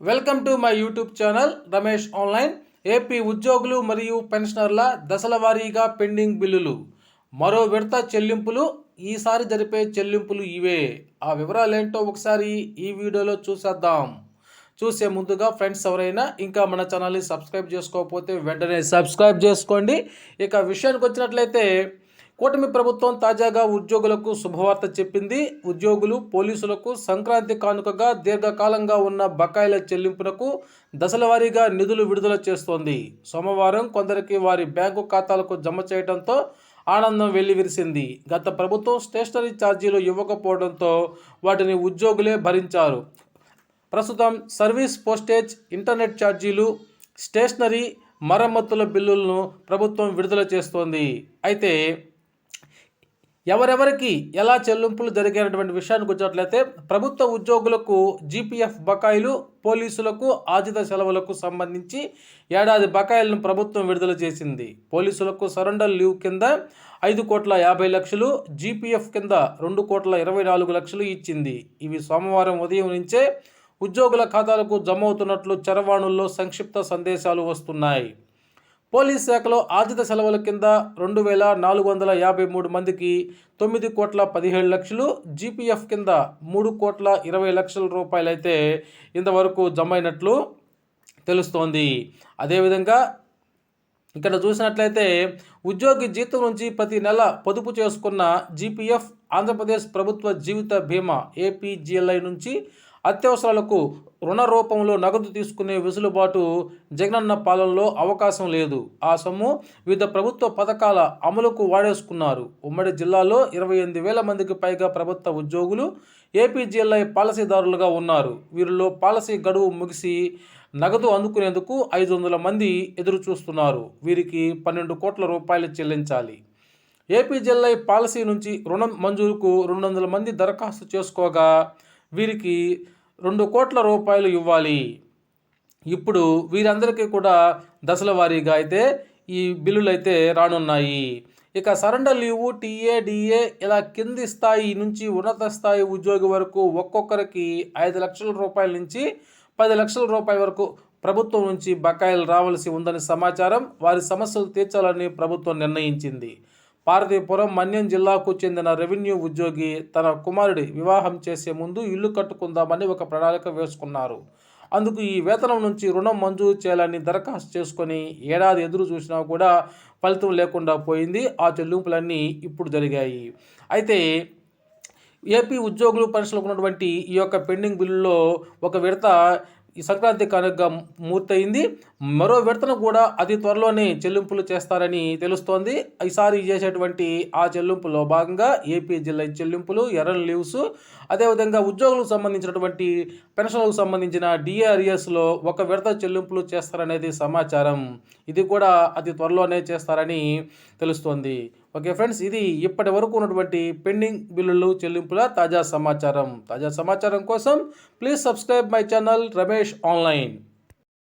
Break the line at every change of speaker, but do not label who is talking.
Welcome to my YouTube channel Ramesh online. AP ఉద్యోగులు మరియు పెన్షనర్ల దశల వారీగా పెండింగ్ బిల్లులు. మరో విడత చెల్లింపులు ఈసారి జరిపే చెల్లింపులు ఇవే. ఆ వివరాలు ఏంటో ఒకసారి ఈ వీడియోలో చూసేద్దాం. చూసే ముందుగా ఫ్రెండ్స్ ఎవరైనా ఇంకా మన ఛానల్ని సబ్స్క్రైబ్ చేసుకోకపోతే వెంటనే సబ్స్క్రైబ్ చేసుకోండి. ఇక విషయానికి వచ్చినట్లయితే కూటమి ప్రభుత్వం తాజాగా ఉద్యోగులకు శుభవార్త చెప్పింది. ఉద్యోగులు పోలీసులకు సంక్రాంతి కానుకగా దీర్ఘకాలంగా ఉన్న బకాయిల చెల్లింపునకు దశలవారీగా నిధులు విడుదల చేస్తోంది. సోమవారం కొందరికి వారి బ్యాంకు ఖాతాలకు జమ చేయడంతో ఆనందం వెల్లివిరిసింది. గత ప్రభుత్వం స్టేషనరీ ఛార్జీలు ఇవ్వకపోవడంతో వాటిని ఉద్యోగులే భరించారు. ప్రస్తుతం సర్వీస్ పోస్టేజ్ ఇంటర్నెట్ ఛార్జీలు స్టేషనరీ మరమ్మతుల బిల్లులను ప్రభుత్వం విడుదల చేస్తోంది. అయితే ఎవరెవరికి ఎలా చెల్లింపులు జరిగినటువంటి విషయానికి వచ్చినట్లయితే ప్రభుత్వ ఉద్యోగులకు జీపీఎఫ్ బకాయిలు పోలీసులకు ఆజిత సెలవులకు సంబంధించి ఏడాది బకాయిలను ప్రభుత్వం విడుదల చేసింది. పోలీసులకు సరెండర్ లీవ్ కింద ఐదు కోట్ల యాభై లక్షలు జీపీఎఫ్ కింద రెండు కోట్ల ఇరవై నాలుగు లక్షలు ఇచ్చింది. ఇవి సోమవారం ఉదయం నుంచే ఉద్యోగుల ఖాతాలకు జమ అవుతున్నట్లు చరవాణుల్లో సంక్షిప్త సందేశాలు వస్తున్నాయి. పోలీస్ శాఖలో ఆర్జిత సెలవుల కింద రెండు వేల నాలుగు వందల యాభై మూడు మందికి తొమ్మిది కోట్ల పదిహేడు లక్షలు జీపీఎఫ్ కింద మూడు కోట్ల ఇరవై లక్షల రూపాయలైతే ఇంతవరకు జమ అయినట్లు తెలుస్తోంది. అదేవిధంగా ఇక్కడ చూసినట్లయితే ఉద్యోగి జీతం నుంచి ప్రతి నెల పొదుపు చేసుకున్న జీపీఎఫ్ ఆంధ్రప్రదేశ్ ప్రభుత్వ జీవిత బీమా ఏపీజీఎల్ఐ నుంచి అత్యవసరాలకు రుణ రూపంలో నగదు తీసుకునే వెసులుబాటు జగనన్న పాలనలో అవకాశం లేదు. ఆ సొమ్ము వివిధ ప్రభుత్వ పథకాల అమలుకు వాడేసుకున్నారు. ఉమ్మడి జిల్లాలో ఇరవై ఎనిమిది వేల మందికి పైగా ప్రభుత్వ ఉద్యోగులు ఏపీజీఎల్ఐ పాలసీదారులుగా ఉన్నారు. వీరిలో పాలసీ గడువు ముగిసి నగదు అందుకునేందుకు ఐదు వందల మంది ఎదురు చూస్తున్నారు వీరికి పన్నెండు కోట్ల రూపాయలు చెల్లించాలి. ఏపీజీఎల్ఐ పాలసీ నుంచి రుణం మంజూరుకు రెండు వందల మంది దరఖాస్తు చేసుకోగా వీరికి రెండు కోట్ల రూపాయలు ఇవ్వాలి. ఇప్పుడు వీరందరికీ కూడా దశల వారీగా అయితే ఈ బిల్లులు అయితే రానున్నాయి. ఇక సరెండర్ లీవు టీఏ డిఏ ఇలా కింది స్థాయి నుంచి ఉన్నత స్థాయి ఉద్యోగి వరకు ఒక్కొక్కరికి ఐదు లక్షల రూపాయల నుంచి పది లక్షల రూపాయల వరకు ప్రభుత్వం నుంచి బకాయిలు రావాల్సి ఉందని సమాచారం వారి సమస్యలు తీర్చాలని ప్రభుత్వం నిర్ణయించింది. పార్వతీపురం మన్యం జిల్లాకు చెందిన రెవెన్యూ ఉద్యోగి తన కుమారుడి వివాహం చేసే ముందు ఇల్లు కట్టుకుందామని ఒక ప్రణాళిక వేసుకున్నారు. అందుకు ఈ వేతనం నుంచి రుణం మంజూరు చేయాలని దరఖాస్తు చేసుకొని ఏడాది ఎదురు చూసినా కూడా ఫలితం లేకుండా పోయింది. ఆ చెల్లింపులన్నీ ఇప్పుడు జరిగాయి. అయితే ఏపీ ఉద్యోగులు పరిశీలకున్నటువంటి ఉన్నటువంటి ఈ యొక్క పెండింగ్ బిల్లులో ఒక విడత ఈ సంక్రాంతి కానుకగా మూర్తయింది. మరో విడతను కూడా అతి త్వరలోనే చెల్లింపులు చేస్తారని తెలుస్తోంది. ఈసారి చేసేటువంటి ఆ చెల్లింపులో భాగంగా ఏపీ జిల్లా చెల్లింపులు ఎర్రన్ లీవ్స్ అదేవిధంగా ఉద్యోగులకు సంబంధించినటువంటి పెన్షన్లకు సంబంధించిన డిఆర్ఎస్లో ఒక విడత చెల్లింపులు చేస్తారనేది సమాచారం. ఇది కూడా అతి త్వరలోనే చేస్తారని తెలుస్తోంది. ఓకే ఫ్రెండ్స్ ఇది ఇప్పటి వరకు ఉన్నటువంటి పెండింగ్ బిల్లులు చెల్లింపుల తాజా సమాచారం. తాజా సమాచారం కోసం please subscribe my channel Ramesh online.